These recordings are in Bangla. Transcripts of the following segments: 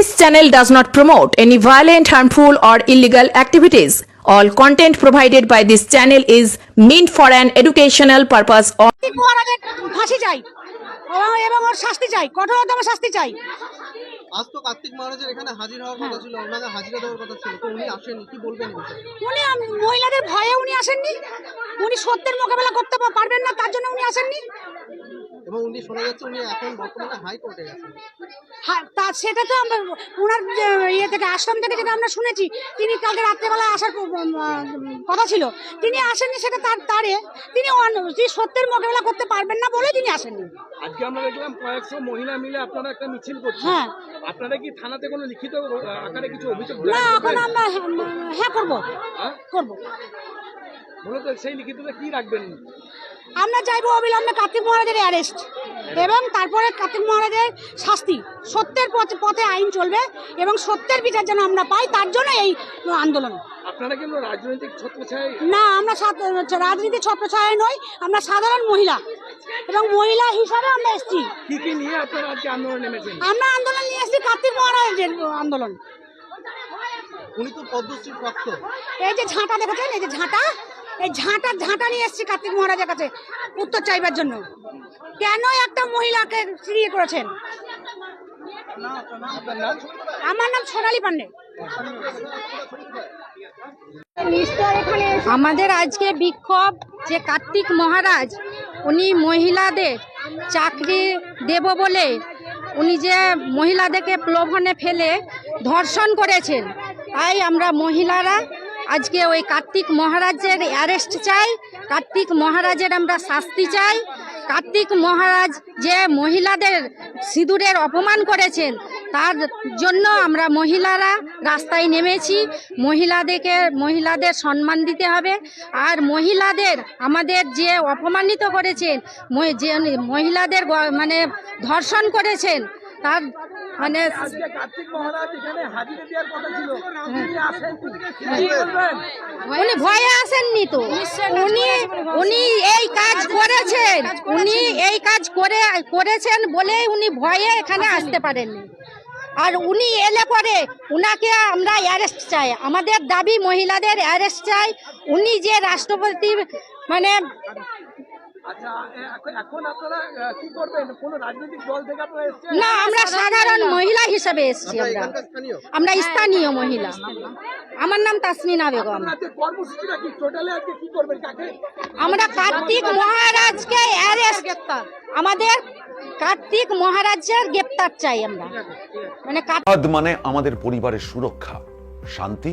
This channel does not promote any violent, harmful, or illegal activities. All content provided by this channel is meant for an educational purpose only. Kartik মহারাজের ফাঁসি চাই। এবং এবং ওর শাস্তি চাই। কঠোরতম শাস্তি চাই। আজ তো কার্তিক মহারাজের এখানে হাজির হওয়ার কথা ছিল ওনাকে হাজিরা দেওয়ার কথা ছিল তো উনি আসেননি কি বলবেন উনি মহিলাদের ভয়ে উনি আসেননি? উনি সত্যের মোকাবেলা করতে পারবেন না তার জন্য উনি আসেননি? এবং উনি শোনা যাচ্ছে উনি এখন বর্তমানে হাইকোর্টে গেছেন হ্যাঁ তা সেটা তো আমরা ওনার যে ইয়ে থেকে আশ্রম থেকে যেটা আমরা শুনেছি তিনি কালকে রাত্রেবেলা আসার কথা ছিল। তিনি আসেননি সেটা তার তারে। তিনি অন- তিনি সত্যের মোকাবেলা করতে পারবেন না বলে তিনি আসেননি। আজকে আমরা দেখলাম কয়েকশো মহিলা মিলে আপনারা একটা মিছিল করছেন। হ্যাঁ। আপনারা কি থানাতে কোনো লিখিত আকারে কিছু অভিযোগ না এখন আমরা হ্যাঁ- হ্যাঁ করব। হ্যাঁ? করব। মূলত সেই লিখিতটা কি রাখবেন? আমরা চাইব অবিলম্বে কার্তিক মহারাজের অ্যারেস্ট এবং তারপরে কার্তিক মহারাজের শাস্তি। সত্যের পথে পথে আইন চলবে এবং সত্যের বিচার যেন আমরা পাই তার জন্য এই আন্দোলন। আপনারা কিন্তু রাজনৈতিক ছত্রছায় না আমরা রাজনীতি ছত্রছায় নই আমরা সাধারণ মহিলা এবং মহিলা হিসাবে আমরা এসেছি। কি কি নিয়ে আপনারা আজকে আন্দোলন নেমেছেন? আমরা আন্দোলন নিয়ে এসেছি কার্তিক মহারাজের আন্দোলন। উনি তো পদ্মশ্রী প্রাপ্ত এই যে ঝাঁটা দেখেছেন? এই যে ঝাঁটা এই ঝাঁটা ঝাঁটা নিয়ে এসেছি কার্তিক মহারাজের কাছে উত্তর চাইবার জন্য। কেন একটা মহিলাকে ফিরিয়ে করেছেন? আমার নাম সোনালী পান্ডে। আমাদের আজকে বিক্ষোভ, যে কার্তিক মহারাজ, উনি মহিলাদের চাকরি দেব বলে উনি যে মহিলাদেরকে প্রলোভনে ফেলে ধর্ষণ করেছেন, তাই আমরা মহিলারা আজকে ওই কার্তিক মহারাজের অ্যারেস্ট চাই, কার্তিক মহারাজের আমরা শাস্তি চাই, কার্তিক মহারাজ যে মহিলাদের সিঁদুরের অপমান করেছেন, তার জন্য আমরা মহিলারা রাস্তায় নেমেছি, মহিলাদেরকে, মহিলাদের সম্মান দিতে হবে, আর মহিলাদের আমাদের যে অপমানিত করেছেন যে মহিলাদের মানে ধর্ষণ করেছেন, তার মানে আজকে কার্তিক মহারাজ এখানে হাজিরা দেওয়ার কথা ছিল। তিনি আসেননি। কি বলবেন? উনি ভয়ে আসেননি তো। উনি উনি এই কাজ করেছেন। উনি এই কাজ করে করেছেন বলেই উনি ভয়ে এখানে আসতে পারেননি। আর উনি এলে পরে উনাকে আমরা অ্যারেস্ট চাই। আমাদের দাবি মহিলাদের অ্যারেস্ট চাই। উনি যে রাষ্ট্রপতি মানে আচ্ছা এখন- এখন আপনারা কি করবেন? কোন রাজনৈতিক দল থেকে আপনারা এসেছেন? না আমরা সাধারণ মহিলা হিসেবে এসেছি আমরা আমরা। স্থানীয়। মহিলা। আমার নাম তাসমিনা বেগম। কর্মসূচিটা কি? টোটালে আজকে কি করবেন কাকে? আমরা কার্তিক মহারাজকে অ্যারেস্ট আমাদের কার্তিক মহারাজের গ্রেপ্তার চাই আমরা। মানে মানে আমাদের পরিবারের সুরক্ষা শান্তি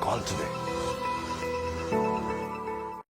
call today.